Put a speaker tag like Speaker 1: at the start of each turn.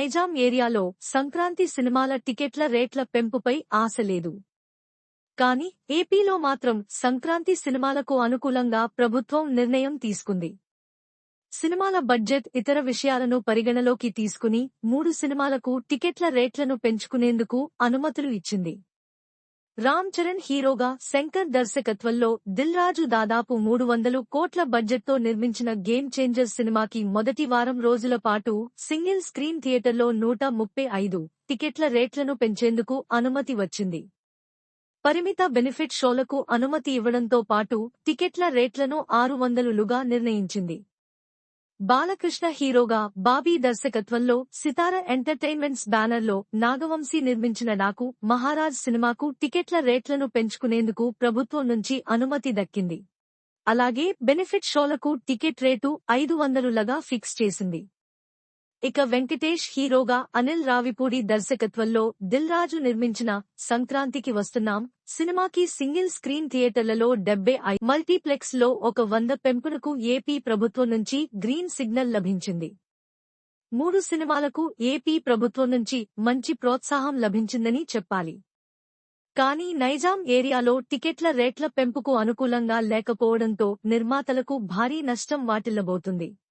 Speaker 1: నైజాం ఏరియాలో సంక్రాంతి సినిమాల టికెట్ల రేట్ల పెంపుపై ఆశ లేదు. కాని ఏపీలో మాత్రం సంక్రాంతి సినిమాలకు అనుకూలంగా ప్రభుత్వం నిర్ణయం తీసుకుంది. సినిమాల బడ్జెట్ ఇతర విషయాలను పరిగణలోకి తీసుకుని మూడు సినిమాలకు టికెట్ల రేట్లను పెంచుకునేందుకు అనుమతులు ఇచ్చింది. రామ్ చరణ్ హీరోగా శంకర్ దర్శకత్వంలో దిల్ రాజు దాదాపు మూడు వందలు కోట్ల బడ్జెట్తో నిర్మించిన గేమ్ చేంజర్ సినిమాకి మొదటి వారం రోజుల పాటు సింగిల్ స్క్రీన్ థియేటర్లో నూట ముప్పై ఐదు టికెట్ల రేట్లను పెంచేందుకు అనుమతి వచ్చింది. పరిమిత బెనిఫిట్ షోలకు అనుమతి ఇవ్వడంతో పాటు టికెట్ల రేట్లను ఆరు వందలులుగా నిర్ణయించింది. బాలకృష్ణ హీరోగా బాబీ దర్శకత్వంలో సితార ఎంటర్టైన్మెంట్స్ బ్యానర్లో నాగవంశీ నిర్మించిన నాకు మహారాజ్ సినిమాకు టికెట్ల రేట్లను పెంచుకునేందుకు ప్రభుత్వం నుంచి అనుమతి దక్కింది. అలాగే బెనిఫిట్ షోలకు టికెట్ రేటు ఐదు వందలులగా ఫిక్స్ చేసింది. ఇక వెంకటేష్ హీరోగా అనిల్ రావిపూడి దర్శకత్వంలో దిల్ రాజు నిర్మించిన సంక్రాంతికి వస్తున్నాం. సినిమాకి సింగిల్ స్క్రీన్ థియేటర్లలో డెబ్బై ఐ మల్టీప్లెక్స్లో ఒక వంద పెంపునకు ఏపీ ప్రభుత్వం నుంచి గ్రీన్ సిగ్నల్ లభించింది. మూడు సినిమాలకు ఏపీ ప్రభుత్వం నుంచి మంచి ప్రోత్సాహం లభించిందని చెప్పాలి. కానీ నైజాం ఏరియాలో టికెట్ల రేట్ల పెంపుకు అనుకూలంగా లేకపోవడంతో నిర్మాతలకు భారీ నష్టం వాటిల్లబోతుంది.